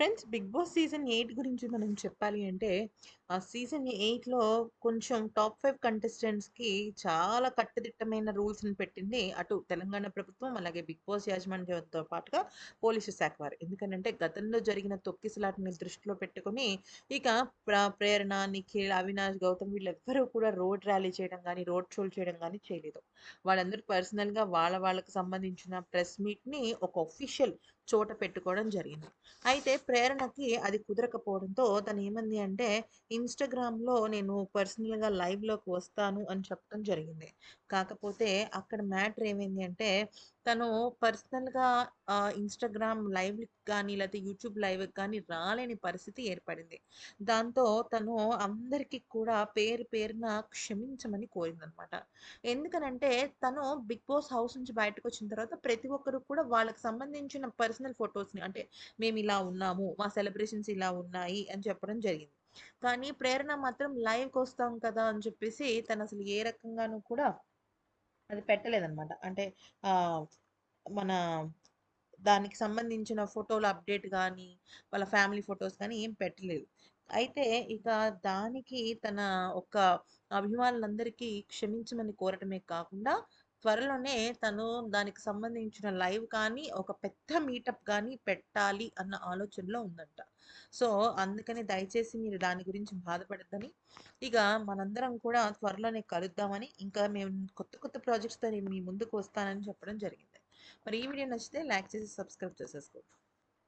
Friends 'Bigg Boss' season eight గురించి మనం చెప్పాలి అంటే, ఆ సీజన్ ఎయిట్లో కొంచెం టాప్ ఫైవ్ కంటెస్టెంట్స్‌కి చాలా కట్టుదిట్టమైన రూల్స్‌ని పెట్టింది అటు తెలంగాణ ప్రభుత్వం, అలాగే 'బిగ్ బాస్' యాజమాన్యంతో పాటుగా పోలీసు శాఖ వారు. ఎందుకంటే గతంలో జరిగిన తొక్కిసలాటని దృష్టిలో పెట్టుకొని ఇక ప్ర ప్రేరణ, నిఖిల్, అవినాష్, గౌతమ్ వీళ్ళెవ్వరూ కూడా రోడ్ ర్యాలీ చేయడం కానీ రోడ్ షోలు చేయడం కానీ చేయలేదు. వాళ్ళందరూ పర్సనల్‌గా వాళ్ళ వాళ్ళకి సంబంధించిన ప్రెస్ మీట్‌ని ఒక అఫీషియల్ చోట పెట్టుకోవడం జరిగింది. అయితే ప్రేరణకి అది కుదరకపోవడంతో తను ఏమంది అంటే, ఇన్‌స్టాగ్రామ్‌లో నేను పర్సనల్‌గా లైవ్‌లోకి వస్తాను అని చెప్పడం జరిగింది. కాకపోతే అక్కడ మ్యాటర్ ఏమైంది అంటే, తను పర్సనల్‌గా ఇన్‌స్టాగ్రామ్ లైవ్ కానీ, లేకపోతే యూట్యూబ్ లైవ్ కానీ రాలేని పరిస్థితి ఏర్పడింది. దాంతో తను అందరికీ కూడా పేరు పేరున క్షమించమని కోరిందనమాట. ఎందుకనంటే తను 'బిగ్ బాస్' హౌస్ నుంచి బయటకొచ్చిన తర్వాత ప్రతి ఒక్కరు కూడా వాళ్ళకి సంబంధించిన పర్సనల్ ఫొటోస్ని అంటే మేము ఇలా ఉన్నాము, మా సెలబ్రేషన్స్ ఇలా ఉన్నాయి అని చెప్పడం జరిగింది. కానీ ప్రేరణ మాత్రం లైవ్‌కొస్తాం కదా! అని చెప్పేసి తనసలు ఏ రకంగానూ కూడా అది పెట్టలేదనమాట. అంటే మన దానికి సంబంధించిన ఫోటోల అప్డేట్ కానీ వాళ్ళ ఫ్యామిలీ ఫొటోస్ కానీ ఏం పెట్టలేదు. అయితే ఇక దానికి తన ఒక అభిమానులందరికీ క్షమించమని కోరటమే కాకుండా, త్వరలోనే తను దానికి సంబంధించిన లైవ్ కానీ, ఒక పెద్ద మీటప్ కానీ పెట్టాలి అన్న ఆలోచనలో ఉందంట. సో, అందుకని దయచేసి మీరు దాని గురించి బాధపడద్దని ఇక మనందరం కూడా త్వరలోనే కలుద్దామని, ఇంకా మేము కొత్త కొత్త ప్రాజెక్ట్స్‌తో నేను మీ ముందుకు వస్తానని చెప్పడం జరిగింది. మరి ఈ వీడియో నచ్చితే లైక్ చేసి, సబ్స్క్రైబ్ చేసేసుకోండి.